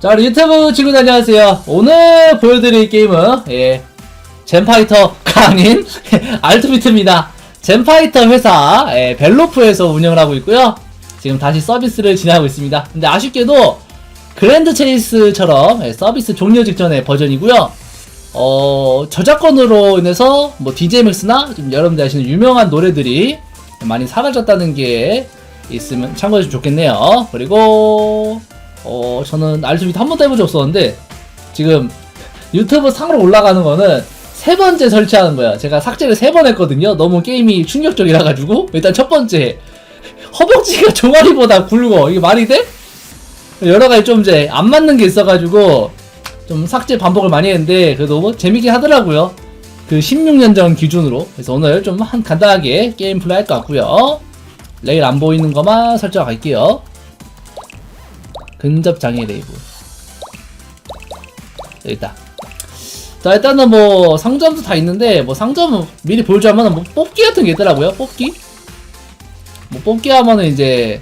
자, 우리 유튜브 친구들 안녕하세요. 오늘 보여드릴 게임은, 예, 젠파이터가 아닌, 알트비트입니다. 젠파이터 회사, 예, 벨로프에서 운영을 하고 있고요. 지금 다시 서비스를 진행하고 있습니다. 근데 아쉽게도, 그랜드 체이스처럼 예, 서비스 종료 직전의 버전이고요. 어, 저작권으로 인해서, 뭐, DJMX나, 좀 여러분들 아시는 유명한 노래들이 많이 사라졌다는 게 있으면 참고해 주면 좋겠네요. 그리고, 어, 저는 알투비트 한 번도 해본 적 없었는데, 지금 유튜브 상으로 올라가는 거는 세 번째 설치하는 거야. 제가 삭제를 세 번 했거든요. 너무 게임이 충격적이라가지고. 일단 첫 번째. 허벅지가 종아리보다 굵어. 이게 말이 돼? 여러 가지 좀 이제 안 맞는 게 있어가지고, 좀 삭제 반복을 많이 했는데, 그래도 뭐 재밌게 하더라고요. 그 16년 전 기준으로. 그래서 오늘 좀 한 간단하게 게임 플레이 할 것 같고요. 레일 안 보이는 것만 설정할게요. 근접 장애 레이브 여기 있다. 자 일단은 뭐 상점도 다 있는데 뭐 상점은 미리 보여주자면 뭐 뽑기 같은 게 있더라고요 뽑기. 뭐 뽑기 하면은 이제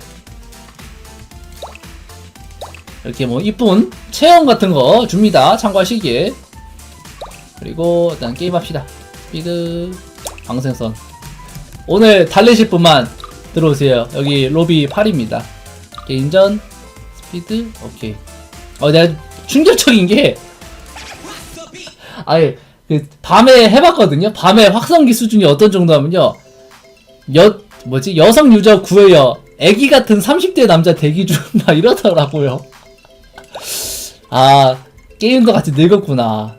이렇게 뭐 이쁜 체험 같은 거 줍니다 참고하시기에. 그리고 일단 게임 합시다. 스피드 방생선. 오늘 달리실 분만 들어오세요. 여기 로비 8입니다. 개인전. 스 피드 오케이. 어 내가 충격적인 게 아예 그 밤에 해봤거든요? 밤에 확성기 수준이 어떤 정도냐면요. 여 뭐지? 여성 유저 구해요. 애기 같은 30대 남자 대기 중 막 이러더라고요. 아 게임도 같이 늙었구나.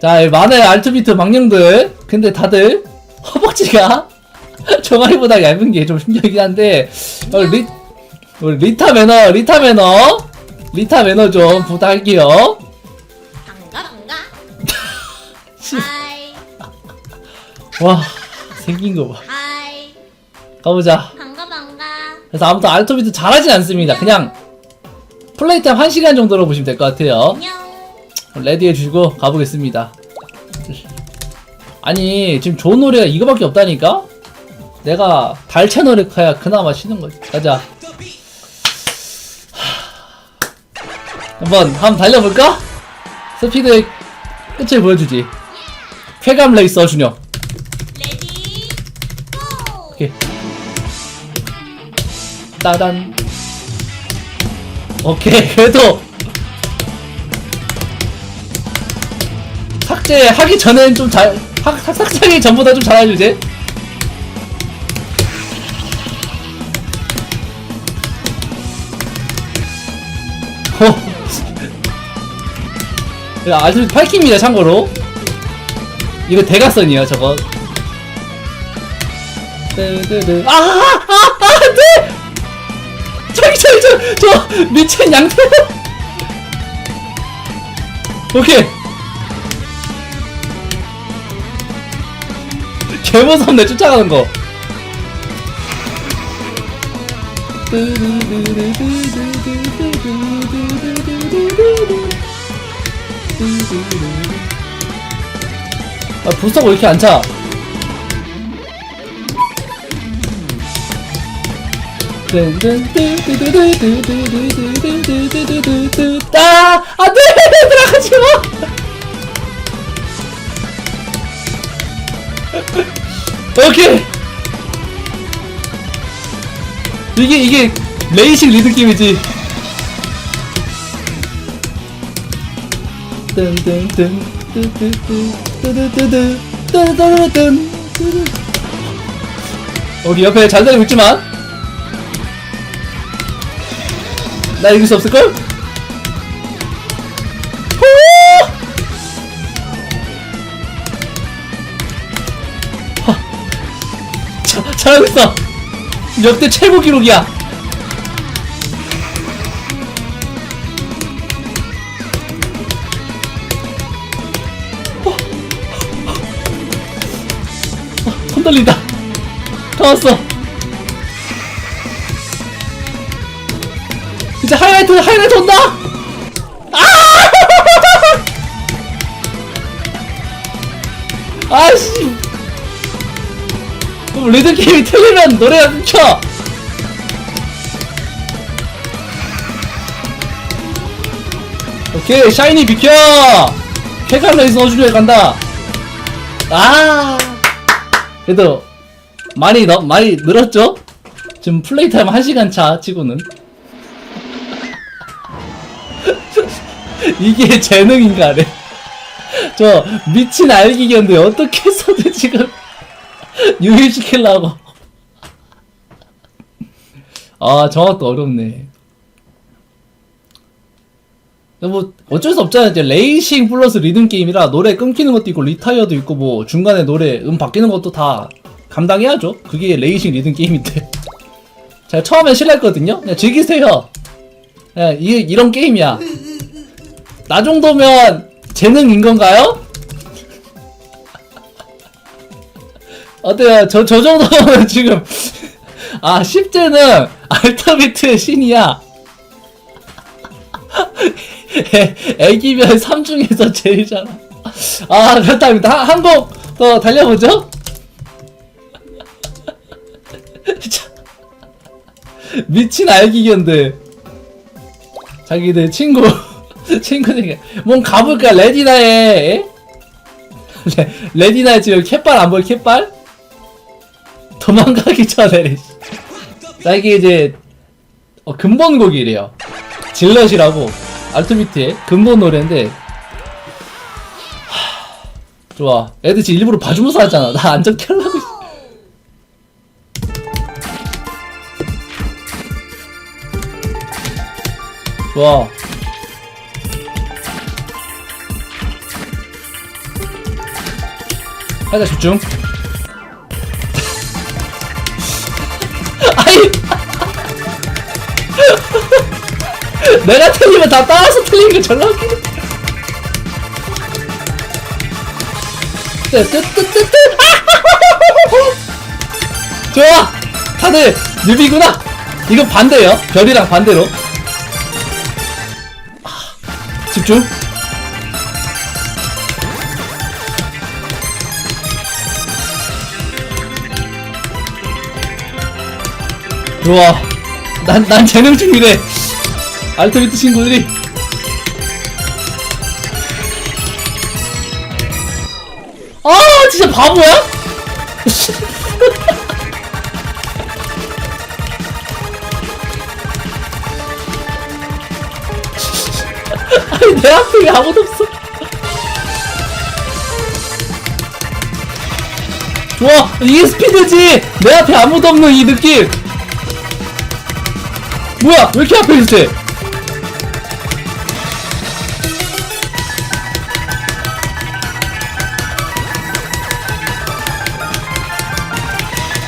자 많은 알투비트 망령들. 근데 다들 허벅지가 종아리보다 얇은 게좀 신기하긴 한데 어, 리, 우리 리타 매너, 리타 매너, 리타 매너 좀 부탁할게요. 반가 반가 하이 와, 생긴 거 봐. 하이 가보자. 반가 반가 그래서 아무튼 알토비트 잘하진 않습니다. 그냥 플레이 타임 1시간 정도로 보시면 될 것 같아요. 안녕 레디 해주고 가보겠습니다. 아니, 지금 좋은 노래가 이거밖에 없다니까? 내가 달 채널에 가야 그나마 쉬는 거지. 가자. 한번, 한번 달려볼까? 스피드의 끝을 보여주지. 쾌감 레이서 준영. 레디 고 오케이. 따단. 오케이, 그래도. 삭제하기 전엔 좀 잘, 삭, 삭제하기 전보다 좀 잘해주지. 어. 야, 아주 8킵니다, 참고로. 이거 대각선이에요, 저거. 뜨뜨뜨. 아, 아, 아, 안 돼! 저기, 저기, 저, 저, 미친 양태! 오케이. 개무섭네, 쫓아가는 거. 아, 부스터가 왜 이렇게 안 차? 아, 안 돼! 들어가지 마! 오케이! 이게, 이게, 레이싱. 뜬뜬뜬, 뜨뜨뜨, 뜨뜨뜨뜨, 뜨뜨뜨뜨, 뜨뜨. 여기 옆에 잘 달리고 있지만, 나 이길 수 없을걸? 자, 잘하고 있어. 역대 최고 기록이야. 다 왔어. 이제 하이라이트 하이라이트 온다. 아! 아씨. 리듬 게임이 틀리면 노래가 끊겨. 오케이 샤이니 비켜 쾌감레이스 어주에 간다 아 그래도 많이 너, 많이 늘었죠? 지금 플레이 타임 1시간 차 치고는. 이게 재능인가래 저 미친 알기견데 어떻게 해서든 지금 유입시키려고. 아 정확도 어렵네. 뭐 어쩔 수 없잖아요. 이제 레이싱 플러스 리듬 게임이라 노래 끊기는 것도 있고 리타이어도 있고 뭐 중간에 노래 음 바뀌는 것도 다 감당해야죠 그게 레이싱 리듬 게임인데 제가 처음엔 싫어했거든요 그냥 즐기세요 그냥 이, 이런 게임이야 나 정도면 재능인 건가요? 어때요? 저, 저 정도면 지금, 아, 10제는 알터비트의 신이야. 애- 애기별 3 중에서 제일잖아. 아, 그렇다면 한곡 더 달려보죠? 자, 미친 알기견들. 자기들 친구, 친구들에게. 뭔 가볼까? 레디나의, 레, 레디나의 지금 캣발 안 보여, 캣발? 도망가기 전에. 자, 이게 이제, 어, 근본 곡이래요. 질럿이라고, 알트비트의 근본 노래인데, 하, 좋아. 애들 지금 일부러 봐주면서 하잖아. 나 안전 켤라고 좋아. 하자 집중. 아이. 내가 틀리면 다 따라서 틀리는 게 졸라 웃기네. 뜨뜨뜨뜨뜨. 좋아. 다들 뉴비구나. 이건 반대요. 별이랑 반대로. 아, 집중. 좋아. 난, 난 재능 중이래. 알트비트 친구들이. 아, 진짜 바보야? 아니, 내 앞에 왜 아무도 없어? 좋아, 이게 스피드지! 내 앞에 아무도 없는 이 느낌! 뭐야 왜 이렇게 앞에 있어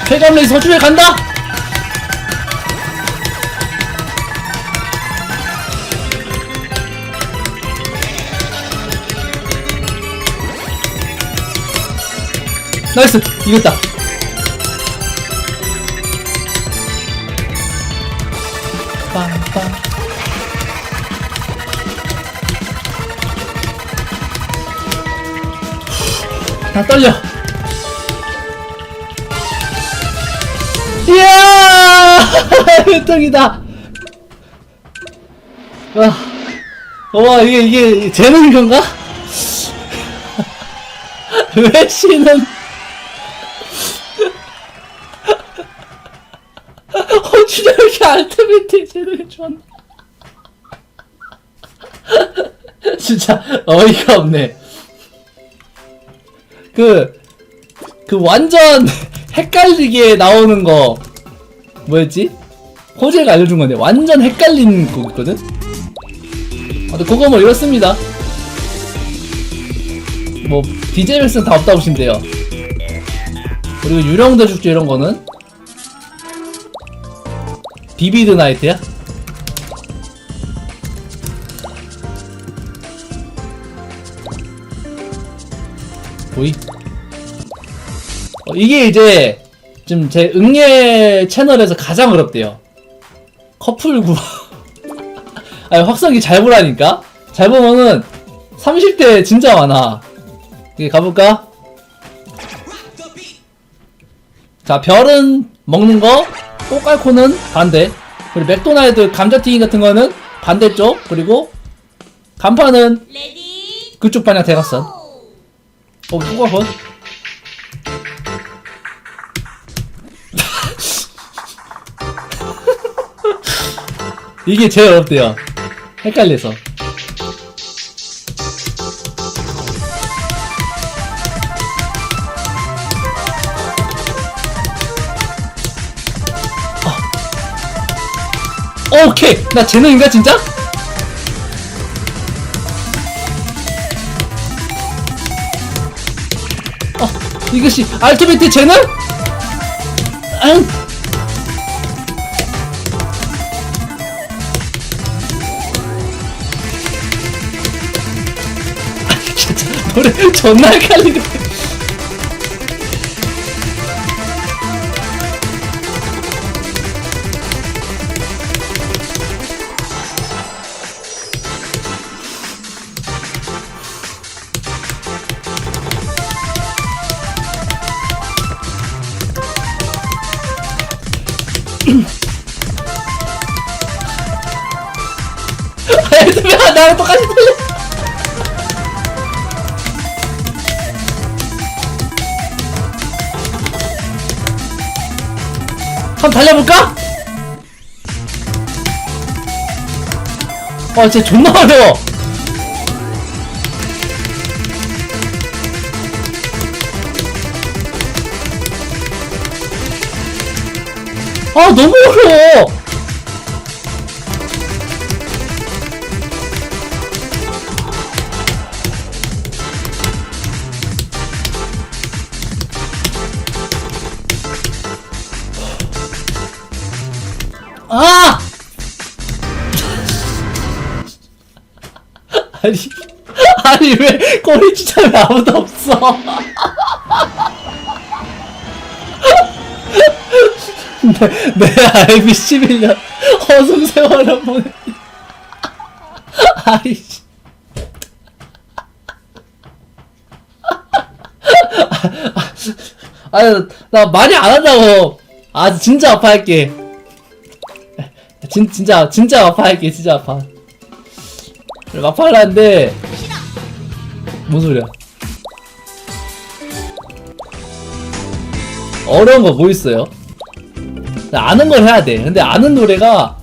쾌감레이 서주에 간다 나이스! 이겼다. 빵빵 다 떨려. 이야! 1등이다. 와, 와 이게 이게 재능인 건가? 왜 씨는 어찌나 이렇게 알트비트 재능이 좋았나 진짜 어이가 없네 그, 그 완전 헷갈리게 나오는 거, 뭐였지? 호재가 알려준 건데, 완전 헷갈린 곡 있거든? 아, 근데 그거 뭐 이렇습니다. 뭐, DJ 백스는 다 없다고 보시면 돼요. 그리고 유령 대죽주 이런 거는, 비비드 나이트야? 보이? 어, 이게 이제 지금 제 응애 채널에서 가장 어렵대요. 커플 구. 아니 확성기 잘 보라니까. 잘 보면은 30대 진짜 많아. 이게 가볼까? 자 별은 먹는 거, 꼬깔코는 반대. 그리고 맥도날드 감자튀김 같은 거는 반대쪽. 그리고 간판은 그쪽 방향 대각선. 고! 어, 누가 번? 이게 제일 어렵대요. 헷갈려서. 오케이! 나 재능인가, 진짜? 어, 이것이 알토베트 재능? 응. 노래 존나 헷갈리네. 나랑 똑같이 틀려. 한번 달려볼까? 아, 진짜 존나 어려워. 아, 너무 어려워. 아니, 왜, 꼬리 왜 아무도 없어? 내, 내 알비 11년 허송 세월을 보내. 아이씨. 아, 나 많이 안 한다고. 아, 진짜 아파할게. 진, 진짜 진짜 아파할게 진짜 아파 막팔라는데 뭔 소리야? 어려운 거 뭐 있어요? 아는 걸 해야 돼. 근데 아는 노래가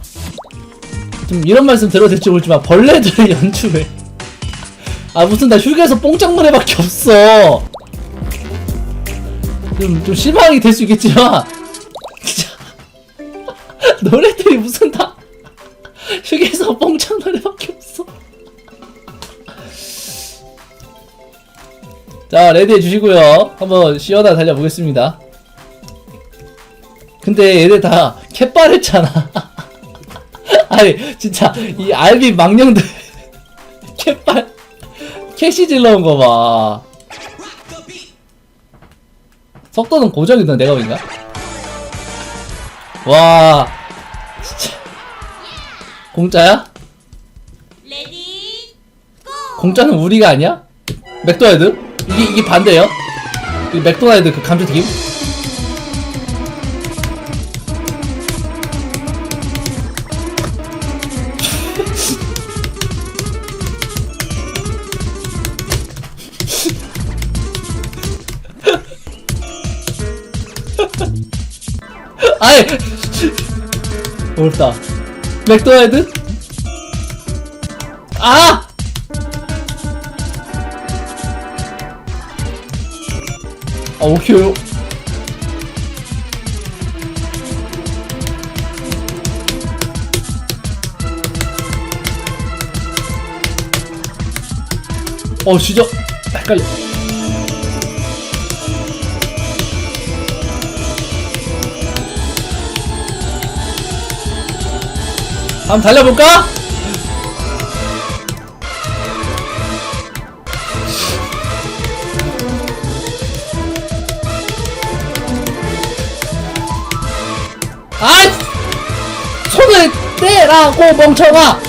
좀 이런 말씀 들어도 될지 모르지만 벌레들을 연주해 아 무슨 나 휴게소 뽕짝 노래밖에 없어. 좀, 좀 실망이 될 수 있겠지만. 진짜. 노래들이 무슨 다 휴게소 뽕짝 노래밖에 자 레디 해주시고요. 한번 시원하게 달려보겠습니다. 근데 얘들 다 캣발했잖아. 아니 진짜 이 알비 망령들 캣발 캐시 질러온 거 봐. 속도는 고정이던 내가 보인가? 와 진짜 공짜야? 공짜는 우리가 아니야? 맥도날드? 이게 이게 반대요? 이 맥도날드 그 감자 튀김? 아이 어렵다 맥도날드? 아! 아 오케이 어 진짜 헷갈려 한번 달려볼까? 떼라고 멍청아!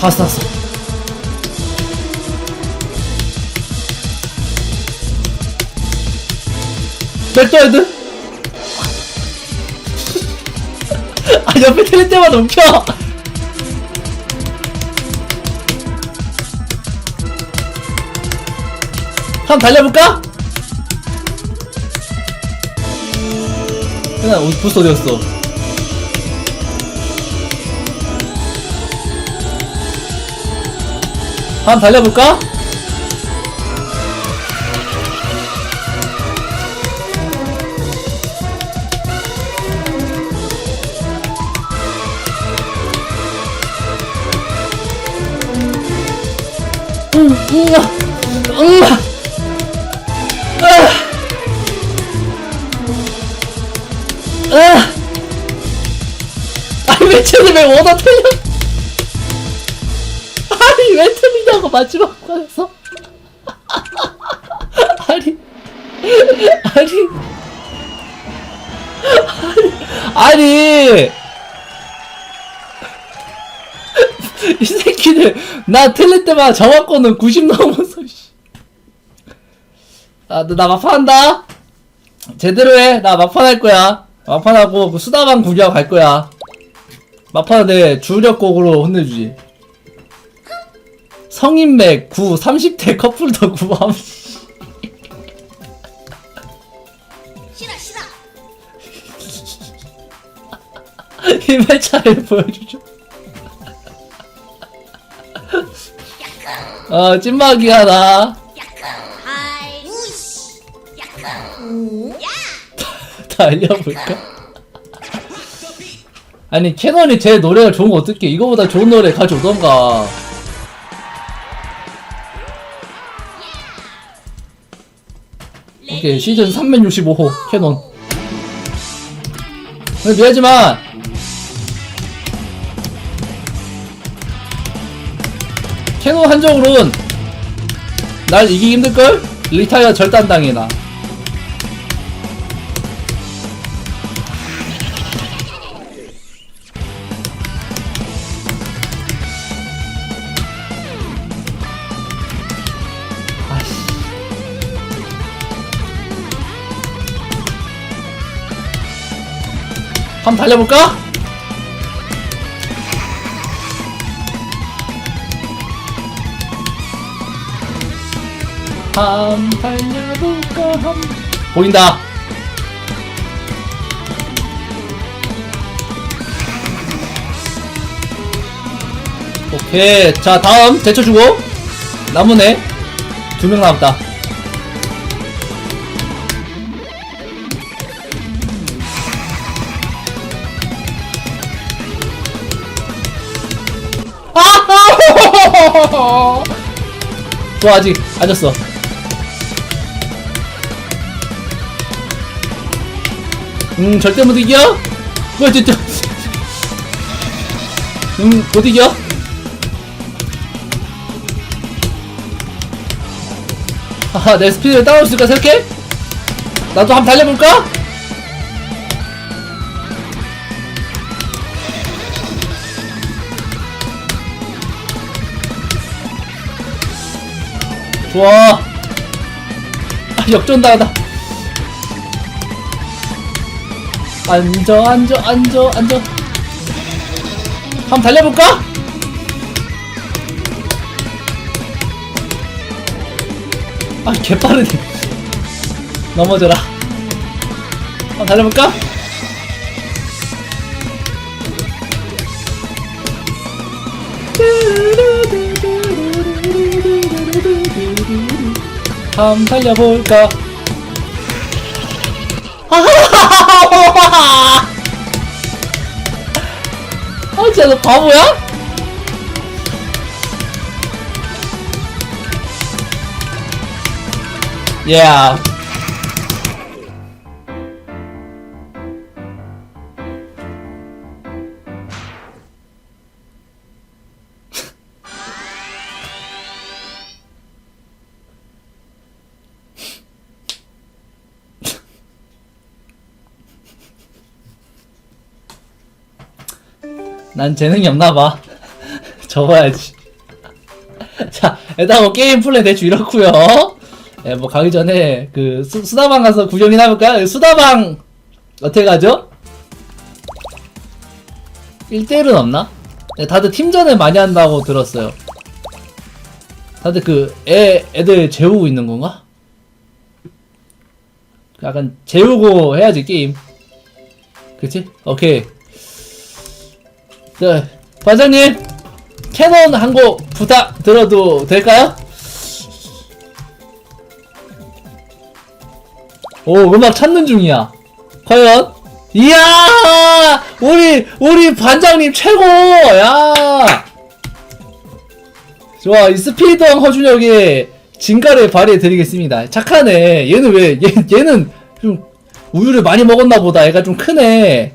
다 쌌어. 맥도날드? 아 옆에 틀릴 때마다 웃겨 한번 달려볼까? 그냥 옷 부스 어디였어? 한번 달려볼까? 응, 응, 응, 아, 왜 워더 틀려? 아니 왜 틀리냐고 마지막 거에서 아니 아니 아니 이 새끼들 나 틀릴 때마다 정확권은 90 넘어서 씨. 아, 너나 막판한다. 제대로 해. 나 막판 할 거야. 막판하고 그 수다방 구경 갈 거야. 막판 내 주력곡으로 혼내주지. 성인맥 9, 30대 커플도 구함. 싫어 싫어. 힘의 차이를 보여주죠. 어, 찐막이야, 나. 우씨. 야. 달려볼까? 아니 캐논이 제 노래가 좋은 거 어떡해? 이거보다 좋은 노래 가져오던가. 오케이 시즌 365호 캐논. 근데 미안하지만 캐논 한정으로는 날 이기기 힘들걸? 리타이어 절단당해 나 한번 달려볼까? 한번 달려볼까? 한... 보인다. 오케이. 자, 다음 제쳐주고. 남은애 두명 남았다. 좋아 아직 안 졌어. 음 절대 못 이겨. 뭐야 진짜. 음못 이겨. 하하 내 스피드를 따라올 수 있을까 생각해? 나도 한번 달려볼까? 좋아. 아 역전 당하다. 앉아 앉아 앉아 앉아. 한번 달려볼까? 아 개빠르네. 넘어져라. 한번 달려볼까? 한번 달려볼까? 아 진짜 너 바보야? Yeah. 난 재능이 없나봐. 접어야지. 자, 일단 뭐 게임 플레이 대충 이렇고요 예, 뭐 가기 전에 그 수, 수다방 가서 구경이나 해볼까요? 수다방 어떻게 가죠? 1대1은 없나? 네, 다들 팀전을 많이 한다고 들었어요. 다들 그, 애, 애들 재우고 있는 건가? 약간 재우고 해야지, 게임. 그치? 오케이. 자, 반장님! 캐논 한 곡 부탁 들어도 될까요? 오, 음악 찾는 중이야. 과연? 이야! 우리, 우리 반장님 최고! 야! 좋아, 이 스피드왕 허준혁의 진가를 발휘해 드리겠습니다. 착하네. 얘는 왜, 얘, 얘는 좀 우유를 많이 먹었나 보다. 얘가 좀 크네.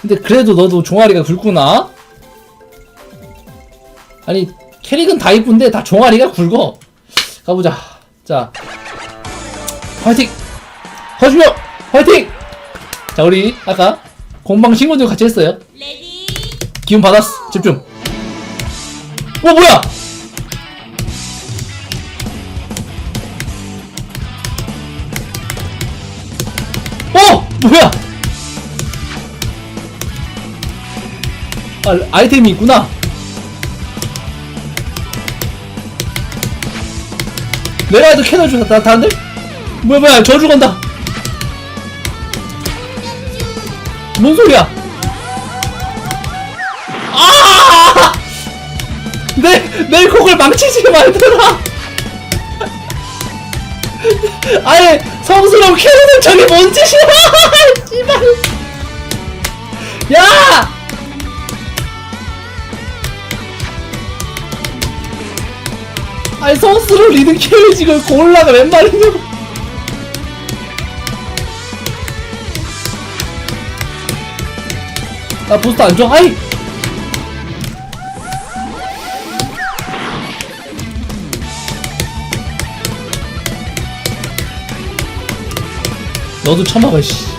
근데 그래도 너도 종아리가 굵구나? 아니, 캐릭은 다 이쁜데 다 종아리가 굵어. 가보자. 자. 화이팅! 허준혁! 화이팅! 자, 우리 아까 공방 친구들 같이 했어요. 기운 받았어. 집중. 어, 뭐야? 어! 뭐야? 아, 아이템이 있구나. 내가 해도 캐논 주다, 다, 다른데? 뭐야, 뭐야, 저주 건다. 뭔 소리야? 아! 내, 내 곡을 망치지 말더라! 아예 성스러운 캐논은 저게 뭔 짓이야! 성스러운 리듬 지금 골라가 웬 말이냐고! 나 부스터 안 줘? 아이! 너도 쳐먹어, 씨.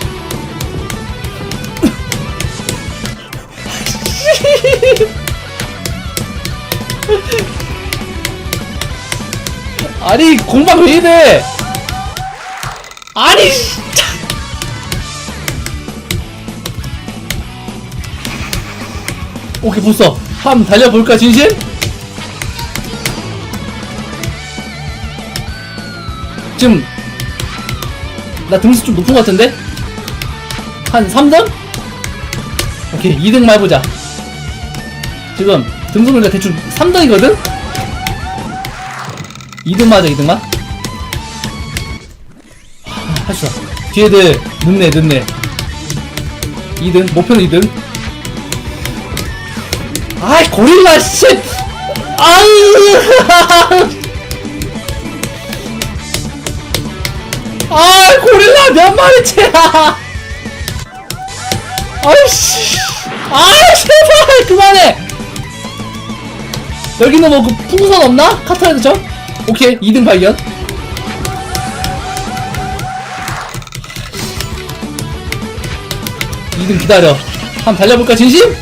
아니, 공방 왜 이래? 아니, 씨. 오케이, 부서. 한번 달려볼까, 진심? 지금 나 등수 좀 높은 것 같은데? 한 3등? 오케이 2등만 해보자 지금 등수 보니까 대충 3등이거든? 2등 맞아 2등만? 할수 있어 뒤에들 늦네 늦네. 2등 목표는 2등. 아이 고릴라 씨! 아유! 아 고릴라 몇 마리째야 아이씨! 아 제발 그만해! 여기는 뭐그 풍선 없나? 카타르드 죠 오케이 2등 발견 이등 기다려 한번 달려볼까 진심?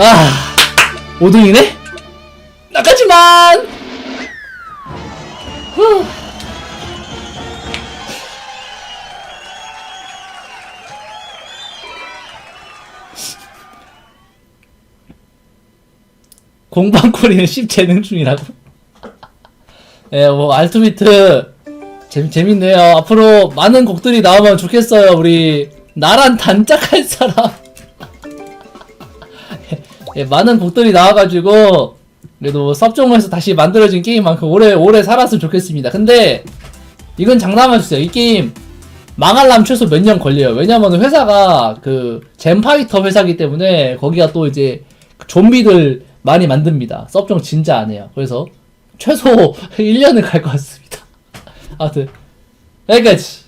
아 5등이네? 나가지만 후. 공방코리는 10 재능 중이라고? 예, 뭐, 알투비트, 재미, 재밌네요. 앞으로 많은 곡들이 나오면 좋겠어요. 우리, 나란 단짝할 사람. 예, 많은 곡들이 나와가지고 그래도 섭종에서 다시 만들어진 게임만큼 오래 오래 살았으면 좋겠습니다. 근데 이건 장담하셨어요. 이 게임 망하려면 최소 몇 년 걸려요. 왜냐면 회사가 그 젠파이터 회사기 때문에 거기가 또 이제 좀비들 많이 만듭니다. 섭종 진짜 안 해요. 그래서 최소 1년은 갈것 같습니다. 아무튼 여기까지.